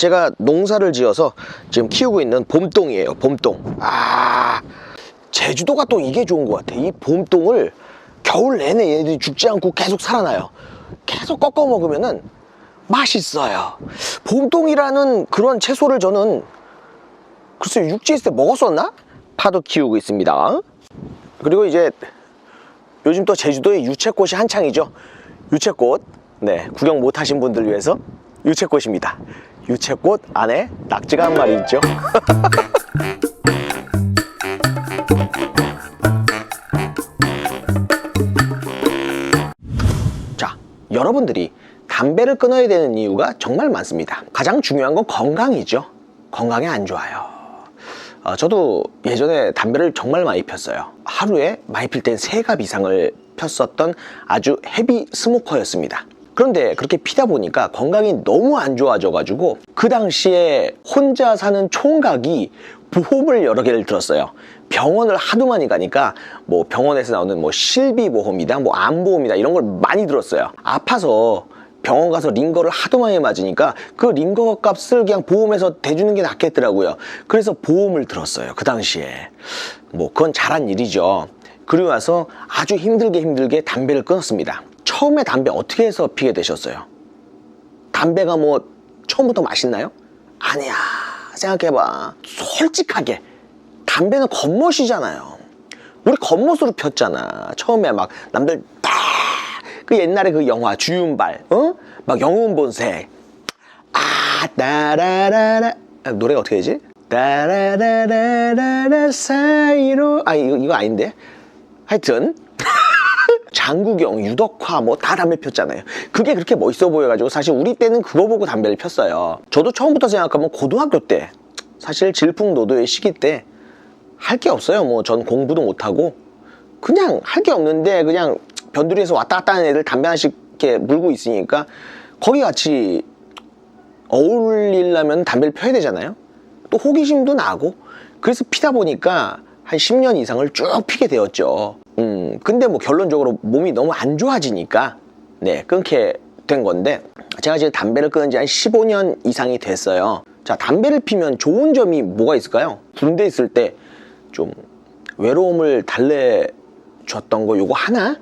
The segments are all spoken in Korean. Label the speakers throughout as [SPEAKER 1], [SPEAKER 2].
[SPEAKER 1] 제가 농사를 지어서 지금 키우고 있는 봄동이에요. 봄동. 아, 제주도가 또 이게 좋은 것 같아. 이 봄동을 겨울 내내 얘들이 죽지 않고 계속 살아나요. 계속 꺾어 먹으면은 맛있어요. 봄동이라는 그런 채소를 저는 글쎄 육지에 있을 때 먹었었나? 파도 키우고 있습니다. 그리고 이제 요즘 또 제주도에 유채꽃이 한창이죠. 유채꽃. 네, 구경 못 하신 분들 위해서 유채꽃입니다. 유채꽃 안에 낙지가 한 마리 있죠. 자, 여러분들이 담배를 끊어야 되는 이유가 정말 많습니다. 가장 중요한 건 건강이죠. 건강에 안 좋아요. 어, 저도 예전에 담배를 정말 많이 폈어요. 하루에 많이 필 땐 세 갑 이상을 폈었던 아주 헤비 스모커였습니다. 그런데 그렇게 피다 보니까 건강이 너무 안 좋아져가지고 그 당시에 혼자 사는 총각이 보험을 여러 개를 들었어요. 병원을 하도 많이 가니까 뭐 병원에서 나오는 뭐 실비보험이다, 뭐 암보험이다 이런 걸 많이 들었어요. 아파서 병원 가서 링거를 하도 많이 맞으니까 그 링거 값을 그냥 보험에서 대주는 게 낫겠더라고요. 그래서 보험을 들었어요. 그 당시에. 뭐 그건 잘한 일이죠. 그리고 나서 아주 힘들게 힘들게 담배를 끊었습니다. 처음에 담배 어떻게 해서 피게 되셨어요? 담배가 뭐 처음부터 맛있나요? 아니야. 생각해봐. 솔직하게. 담배는 겉멋이잖아요. 우리 겉멋으로 폈잖아. 처음에 막 남들 딱 그 옛날에 그 영화 주윤발, 어? 막 영웅 본색. 아, 따라라라. 아, 노래가 어떻게 되지? 따라라라라라 사이로. 아, 이거, 이거 아닌데? 하여튼. 장국영, 유덕화 뭐 다 담배 폈잖아요. 그게 그렇게 멋있어 보여가지고 사실 우리 때는 그거 보고 담배를 폈어요. 저도 처음부터 생각하면 고등학교 때 사실 질풍노도의 시기 때 할 게 없어요. 뭐 전 공부도 못하고 그냥 할 게 없는데 그냥 변두리에서 왔다 갔다 하는 애들 담배 하나씩 이렇게 물고 있으니까 거기 같이 어울리려면 담배를 펴야 되잖아요. 또 호기심도 나고 그래서 피다 보니까 한 10년 이상을 쭉 피게 되었죠. 음, 근데 뭐 결론적으로 몸이 너무 안 좋아지니까 네, 끊게 된 건데 제가 지금 담배를 끊은 지 한 15년 이상이 됐어요. 자, 담배를 피면 좋은 점이 뭐가 있을까요? 군대 있을 때 좀 외로움을 달래줬던 거 요거 하나?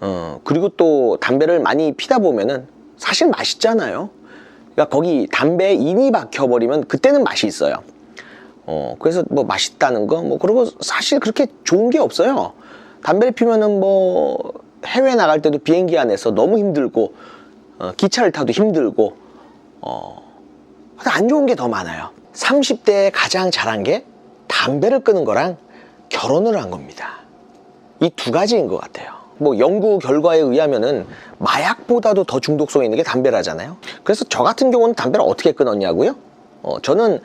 [SPEAKER 1] 어, 그리고 또 담배를 많이 피다 보면은 사실 맛있잖아요. 그러니까 거기 담배에 인이 박혀버리면 그때는 맛이 있어요. 어, 그래서 뭐 맛있다는 거, 뭐, 그리고 사실 그렇게 좋은 게 없어요. 담배를 피면은 뭐, 해외 나갈 때도 비행기 안에서 너무 힘들고, 어, 기차를 타도 힘들고, 어, 안 좋은 게 더 많아요. 30대에 가장 잘한 게 담배를 끊은 거랑 결혼을 한 겁니다. 이 두 가지인 것 같아요. 뭐 연구 결과에 의하면은 마약보다도 더 중독성이 있는 게 담배라잖아요. 그래서 저 같은 경우는 담배를 어떻게 끊었냐고요? 어, 저는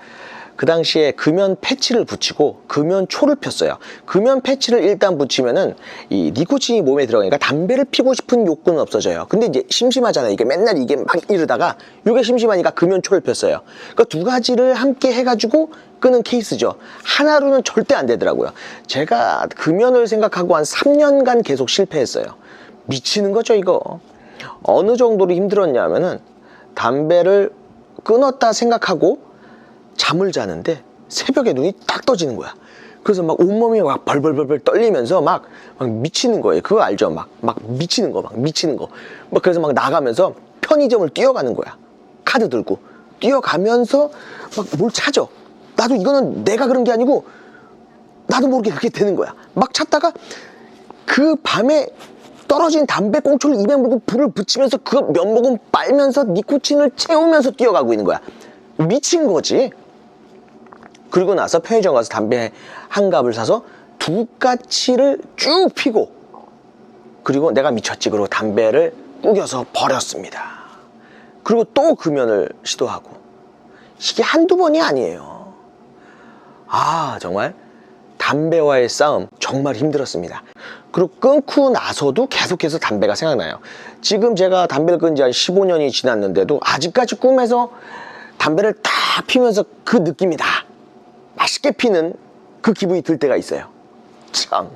[SPEAKER 1] 그 당시에 금연 패치를 붙이고 금연 초를 폈어요. 금연 패치를 일단 붙이면은 이 니코틴이 몸에 들어가니까 담배를 피고 싶은 욕구는 없어져요. 근데 이제 심심하잖아요. 이게 맨날 이게 막 이러다가 이게 심심하니까 금연 초를 폈어요. 그러니까 두 가지를 함께 해가지고 끄는 케이스죠. 하나로는 절대 안 되더라고요. 제가 금연을 생각하고 한 3년간 계속 실패했어요. 미치는 거죠, 이거. 어느 정도로 힘들었냐면은 담배를 끊었다 생각하고 잠을 자는데 새벽에 눈이 딱 떠지는 거야. 그래서 막 온몸이 막 벌벌벌벌 떨리면서 막, 막 미치는 거예요. 그거 알죠? 막, 막 미치는 거, 막 미치는 거. 막 그래서 막 나가면서 편의점을 뛰어가는 거야. 카드 들고. 뛰어가면서 막 뭘 찾아. 나도 이거는 내가 그런 게 아니고 나도 모르게 그렇게 되는 거야. 막 찾다가 그 밤에 떨어진 담배 꽁초를 입에 물고 불을 붙이면서 그 면목은 빨면서 니코틴을 채우면서 뛰어가고 있는 거야. 미친 거지. 그리고 나서 편의점 가서 담배 한 갑을 사서 두 까치를 쭉 피고 그리고 내가 미쳤지. 그리고 담배를 꾸겨서 버렸습니다. 그리고 또 금연을 시도하고 이게 한두 번이 아니에요. 아, 정말 담배와의 싸움 정말 힘들었습니다. 그리고 끊고 나서도 계속해서 담배가 생각나요. 지금 제가 담배를 끊은 지 한 15년이 지났는데도 아직까지 꿈에서 담배를 딱 피면서 그 느낌이다. 맛있게 피는 그 기분이 들 때가 있어요. 참.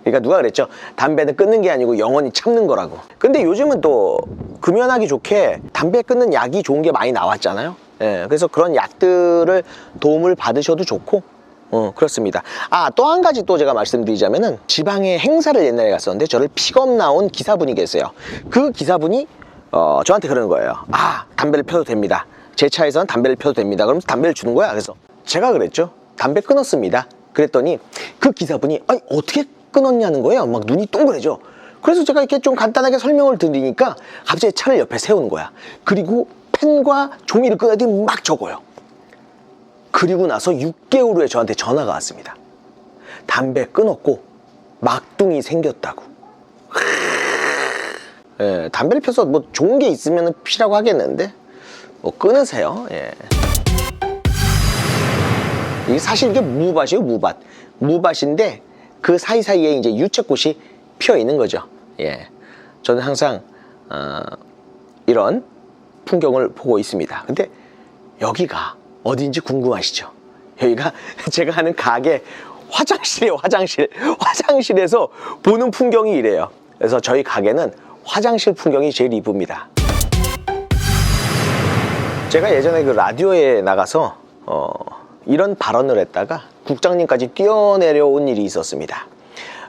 [SPEAKER 1] 그러니까 누가 그랬죠? 담배는 끊는 게 아니고 영원히 참는 거라고. 근데 요즘은 또 금연하기 좋게 담배 끊는 약이 좋은 게 많이 나왔잖아요. 예, 그래서 그런 약들을 도움을 받으셔도 좋고, 어, 그렇습니다. 아, 또 한 가지 또 제가 말씀드리자면은 지방에 행사를 옛날에 갔었는데 저를 픽업 나온 기사분이 계세요. 그 기사분이 어, 저한테 그러는 거예요. 아, 담배를 펴도 됩니다. 제 차에서는 담배를 펴도 됩니다. 그러면서 담배를 주는 거야. 그래서 제가 그랬죠. 담배 끊었습니다. 그랬더니 그 기사분이 아니 어떻게 끊었냐는 거예요. 막 눈이 동그래져. 그래서 제가 이렇게 좀 간단하게 설명을 드리니까 갑자기 차를 옆에 세우는 거야. 그리고 펜과 종이를 꺼내더니 막 적어요. 그리고 나서 6개월 후에 저한테 전화가 왔습니다. 담배 끊었고 막둥이 생겼다고. 예, 담배를 펴서 뭐 좋은 게 있으면 피라고 하겠는데 뭐 끊으세요. 예. 이게 사실 이게 무밭이에요, 무밭. 무밭인데 그 사이사이에 이제 유채꽃이 피어 있는 거죠. 예. 저는 항상 어, 이런 풍경을 보고 있습니다. 근데 여기가 어딘지 궁금하시죠? 여기가 제가 하는 가게 화장실이에요, 화장실. 화장실에서 보는 풍경이 이래요. 그래서 저희 가게는 화장실 풍경이 제일 이쁩니다. 제가 예전에 그 라디오에 나가서 어, 이런 발언을 했다가 국장님까지 뛰어내려온 일이 있었습니다.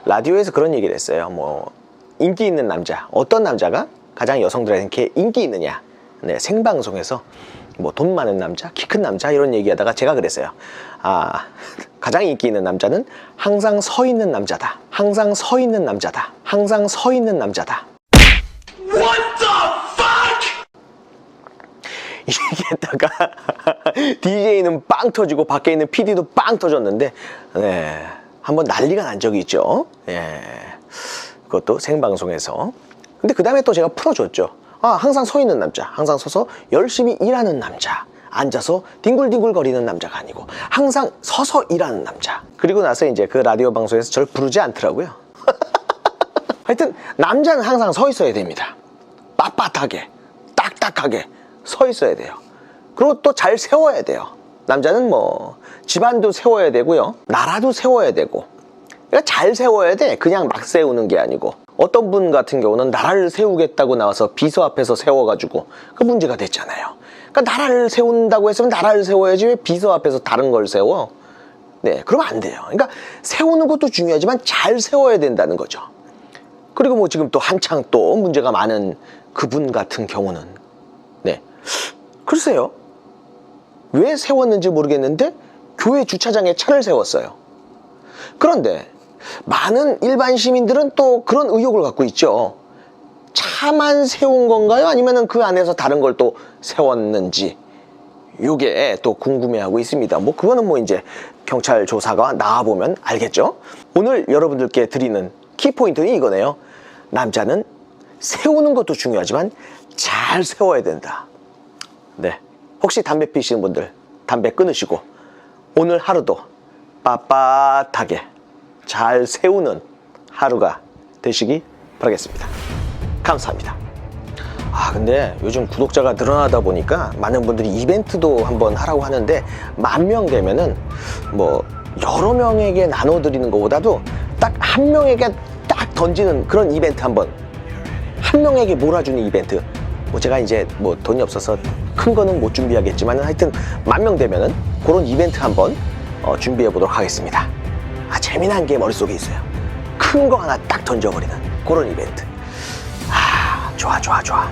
[SPEAKER 1] 라디오에서 그런 얘기를 했어요. 뭐 인기 있는 남자, 어떤 남자가 가장 여성들에게 인기 있느냐? 네, 생방송에서 뭐 돈 많은 남자, 키 큰 남자 이런 얘기하다가 제가 그랬어요. 아, 가장 인기 있는 남자는 항상 서 있는 남자다. 항상 서 있는 남자다. 항상 서 있는 남자다. 얘기했다가 DJ는 빵 터지고 밖에 있는 PD도 빵 터졌는데 네, 한번 난리가 난 적이 있죠. 예. 그것도 생방송에서. 근데 그 다음에 또 제가 풀어줬죠. 아, 항상 서 있는 남자. 항상 서서 열심히 일하는 남자. 앉아서 뒹굴뒹굴 거리는 남자가 아니고 항상 서서 일하는 남자. 그리고 나서 이제 그 라디오 방송에서 저를 부르지 않더라고요. 하여튼 남자는 항상 서 있어야 됩니다. 빳빳하게, 딱딱하게 서 있어야 돼요. 그리고 또 잘 세워야 돼요. 남자는 뭐 집안도 세워야 되고요. 나라도 세워야 되고. 그러니까 잘 세워야 돼. 그냥 막 세우는 게 아니고. 어떤 분 같은 경우는 나라를 세우겠다고 나와서 비서 앞에서 세워가지고 그 문제가 됐잖아요. 그러니까 나라를 세운다고 했으면 나라를 세워야지 왜 비서 앞에서 다른 걸 세워? 네, 그러면 안 돼요. 그러니까 세우는 것도 중요하지만 잘 세워야 된다는 거죠. 그리고 뭐 지금 또 한창 또 문제가 많은 그분 같은 경우는 네 글쎄요 왜 세웠는지 모르겠는데 교회 주차장에 차를 세웠어요 그런데 많은 일반 시민들은 또 그런 의혹을 갖고 있죠 차만 세운 건가요 아니면 그 안에서 다른 걸 또 세웠는지 요게 또 궁금해하고 있습니다. 뭐 그거는 뭐 이제 경찰 조사가 나와 보면 알겠죠. 오늘 여러분들께 드리는 키포인트는 이거네요. 남자는 세우는 것도 중요하지만 잘 세워야 된다. 네. 혹시 담배 피시는 분들 담배 끊으시고 오늘 하루도 빳빳하게 잘 세우는 하루가 되시기 바라겠습니다. 감사합니다. 아 근데 요즘 구독자가 늘어나다 보니까 많은 분들이 이벤트도 한번 하라고 하는데 만 명 되면은 뭐 여러 명에게 나눠드리는 것보다도 딱 한 명에게 딱 던지는 그런 이벤트 한번 한 명에게 몰아주는 이벤트 뭐 제가 이제 뭐 돈이 없어서 큰 거는 못 준비하겠지만 하여튼 만 명 되면은 그런 이벤트 한번 어, 준비해 보도록 하겠습니다. 아 재미난 게 머릿속에 있어요. 큰 거 하나 딱 던져버리는 그런 이벤트. 아 좋아 좋아 좋아